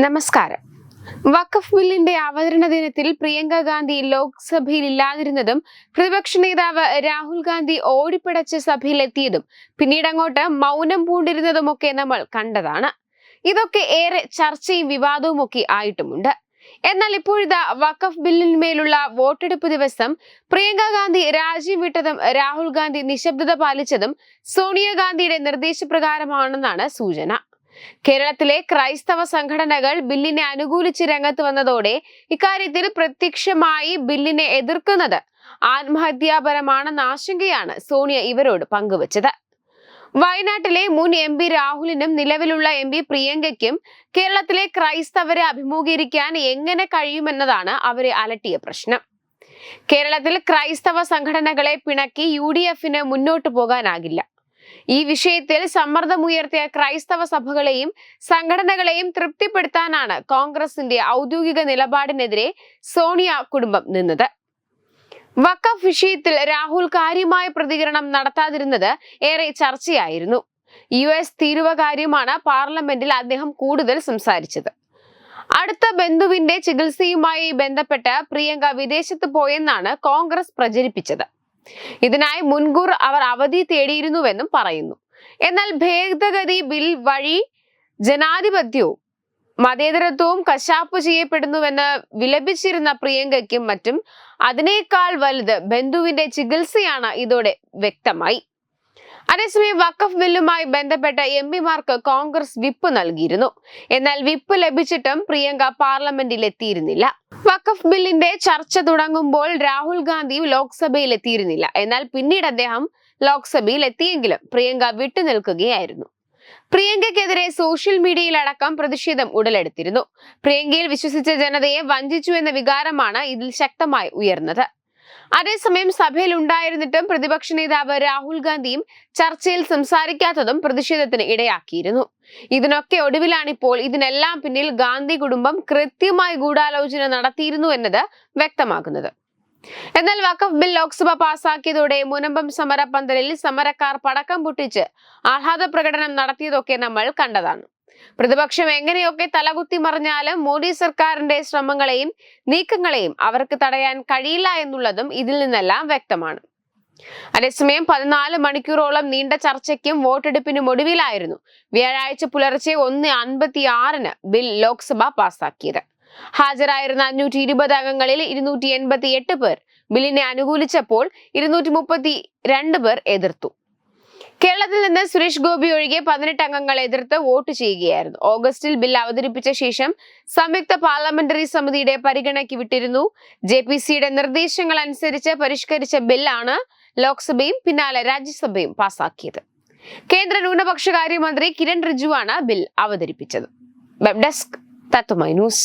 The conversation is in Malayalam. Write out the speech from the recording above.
നമസ്കാരം. വഖഫ് ബില്ലിന്റെ അവതരണ ദിനത്തിൽ പ്രിയങ്ക ഗാന്ധി ലോക്സഭയിൽ ഇല്ലാതിരുന്നതും പ്രതിപക്ഷ നേതാവ് രാഹുൽ ഗാന്ധി ഓടിപ്പിടച്ച് സഭയിലെത്തിയതും പിന്നീട് അങ്ങോട്ട് മൗനം പൂണ്ടിരുന്നതുമൊക്കെ നമ്മൾ കണ്ടതാണ്. ഇതൊക്കെ ഏറെ ചർച്ചയും വിവാദവും ഒക്കെ ആയിട്ടുമുണ്ട്. എന്നാൽ ഇപ്പോഴിതാ വഖഫ് ബില്ലിന്മേലുള്ള വോട്ടെടുപ്പ് ദിവസം പ്രിയങ്ക ഗാന്ധി രാജ്യം വിട്ടതും രാഹുൽ ഗാന്ധി നിശബ്ദത പാലിച്ചതും സോണിയാഗാന്ധിയുടെ നിർദ്ദേശപ്രകാരമാണെന്നാണ് സൂചന. കേരളത്തിലെ ക്രൈസ്തവ സംഘടനകൾ ബില്ലിനെ അനുകൂലിച്ച് രംഗത്ത് വന്നതോടെ ഇക്കാര്യത്തിൽ പ്രത്യക്ഷമായി ബില്ലിനെ എതിർക്കുന്നത് ആത്മഹത്യാപരമാണെന്ന ആശങ്കയാണ് സോണിയ ഇവരോട് പങ്കുവച്ചത്. വയനാട്ടിലെ മുൻ എം പി രാഹുലിനും നിലവിലുള്ള എം പി പ്രിയങ്കയ്ക്കും കേരളത്തിലെ ക്രൈസ്തവരെ അഭിമുഖീകരിക്കാൻ എങ്ങനെ കഴിയുമെന്നതാണ് അവരെ അലട്ടിയ പ്രശ്നം. കേരളത്തിൽ ക്രൈസ്തവ സംഘടനകളെ പിണക്കി യു ഡി എഫിന് മുന്നോട്ടു പോകാനാകില്ല. ഈ വിഷയത്തിൽ സമ്മർദ്ദമുയർത്തിയ ക്രൈസ്തവ സഭകളെയും സംഘടനകളെയും തൃപ്തിപ്പെടുത്താനാണ് കോൺഗ്രസിന്റെ ഔദ്യോഗിക നിലപാടിനെതിരെ സോണിയ കുടുംബം നിന്നത്. വക്കഫ് വിഷയത്തിൽ രാഹുൽ കാര്യമായ പ്രതികരണം നടത്താതിരുന്നത് ഏറെ ചർച്ചയായിരുന്നു. യു എസ് തീരുവ കാര്യമാണ് പാർലമെന്റിൽ അദ്ദേഹം കൂടുതൽ സംസാരിച്ചത്. അടുത്ത ബന്ധുവിന്റെ ചികിത്സയുമായി ബന്ധപ്പെട്ട് പ്രിയങ്ക വിദേശത്ത് പോയെന്നാണ് കോൺഗ്രസ് പ്രചരിപ്പിച്ചത്. ഇതിനായി മുൻകൂർ അവർ അവധി തേടിയിരുന്നുവെന്നും പറയുന്നു. എന്നാൽ ഭേദഗതി ബിൽ വഴി ജനാധിപത്യവും മതേതരത്വവും കശാപ്പ് ചെയ്യപ്പെടുന്നുവെന്ന് വിലപിച്ചിരുന്ന പ്രിയങ്കയ്ക്കും മറ്റും അതിനേക്കാൾ വലുത് ബന്ധുവിന്റെ ചികിത്സയാണ് ഇതോടെ വ്യക്തമായി. അതേസമയം വഖഫ് ബില്ലുമായി ബന്ധപ്പെട്ട എം പിമാർക്ക് കോൺഗ്രസ് വിപ്പ് നൽകിയിരുന്നു. എന്നാൽ വിപ്പ് ലഭിച്ചിട്ടും പ്രിയങ്ക പാർലമെന്റിൽ എത്തിയിരുന്നില്ല വഖഫ് ബില്ലിന്റെ ചർച്ച തുടങ്ങുമ്പോൾ രാഹുൽ ഗാന്ധിയും ലോക്സഭയിൽ എത്തിയിരുന്നില്ല എന്നാൽ പിന്നീട് അദ്ദേഹം ലോക്സഭയിൽ എത്തിയെങ്കിലും പ്രിയങ്ക വിട്ടുനിൽക്കുകയായിരുന്നു. പ്രിയങ്കയ്ക്കെതിരെ സോഷ്യൽ മീഡിയയിലടക്കം പ്രതിഷേധം ഉടലെടുത്തിരുന്നു. പ്രിയങ്കയിൽ വിശ്വസിച്ച ജനതയെ വഞ്ചിച്ചു എന്ന വികാരമാണ് ഇതിൽ ശക്തമായി ഉയർന്നത്. അതേസമയം സഭയിൽ ഉണ്ടായിരുന്നിട്ടും പ്രതിപക്ഷ നേതാവ് രാഹുൽ ഗാന്ധിയും ചർച്ചയിൽ സംസാരിക്കാത്തതും പ്രതിഷേധത്തിന് ഇടയാക്കിയിരുന്നു. ഇതിനൊക്കെ ഒടുവിലാണിപ്പോൾ ഇതിനെല്ലാം പിന്നിൽ ഗാന്ധി കുടുംബം കൃത്യമായി ഗൂഢാലോചന നടത്തിയിരുന്നു എന്നത് വ്യക്തമാകുന്നത്. എന്നാൽ വഖഫ് ബിൽ ലോക്സഭ പാസാക്കിയതോടെ മുനമ്പം സമരപന്തലിൽ സമരക്കാർ പടക്കം പൊട്ടിച്ച് ആഹ്ലാദ പ്രകടനം നടത്തിയതൊക്കെ നമ്മൾ കണ്ടതാണ്. പ്രതിപക്ഷം എങ്ങനെയൊക്കെ തലകുത്തി മറിഞ്ഞാലും മോദി സർക്കാരിന്റെ ശ്രമങ്ങളെയും നീക്കങ്ങളെയും അവർക്ക് തടയാൻ കഴിയില്ല എന്നുള്ളതും ഇതിൽ നിന്നെല്ലാം വ്യക്തമാണ്. അതേസമയം പതിനാല് മണിക്കൂറോളം നീണ്ട ചർച്ചയ്ക്കും വോട്ടെടുപ്പിനും ഒടുവിലായിരുന്നു വ്യാഴാഴ്ച പുലർച്ചെ ഒന്ന് അൻപത്തി ആറിന് ബിൽ ലോക്സഭ പാസാക്കിയത്. ഹാജരായിരുന്ന അഞ്ഞൂറ്റി ഇരുപത് അംഗങ്ങളിൽ ഇരുന്നൂറ്റി എൺപത്തി എട്ട് പേർ ബില്ലിനെ അനുകൂലിച്ചപ്പോൾ ഇരുന്നൂറ്റി മുപ്പത്തി രണ്ട് പേർ എതിർത്തു. കേരളത്തിൽ നിന്ന് സുരേഷ് ഗോപി ഒഴികെ പതിനെട്ട് അംഗങ്ങൾ എതിർത്ത് വോട്ട് ചെയ്യുകയായിരുന്നു. ഓഗസ്റ്റിൽ ബിൽ അവതരിപ്പിച്ച ശേഷം സംയുക്ത പാർലമെന്ററി സമിതിയുടെ പരിഗണനയ്ക്ക് വിട്ടിരുന്നു. ജെ പി സിയുടെ നിർദ്ദേശങ്ങൾ അനുസരിച്ച് പരിഷ്കരിച്ച ബില്ലാണ് ലോക്സഭയും പിന്നാലെ രാജ്യസഭയും പാസാക്കിയത്. കേന്ദ്ര ന്യൂനപക്ഷകാര്യമന്ത്രി കിരൺ റിജുവാണ് ബിൽ അവതരിപ്പിച്ചത്. Web desk Tatwamayi news.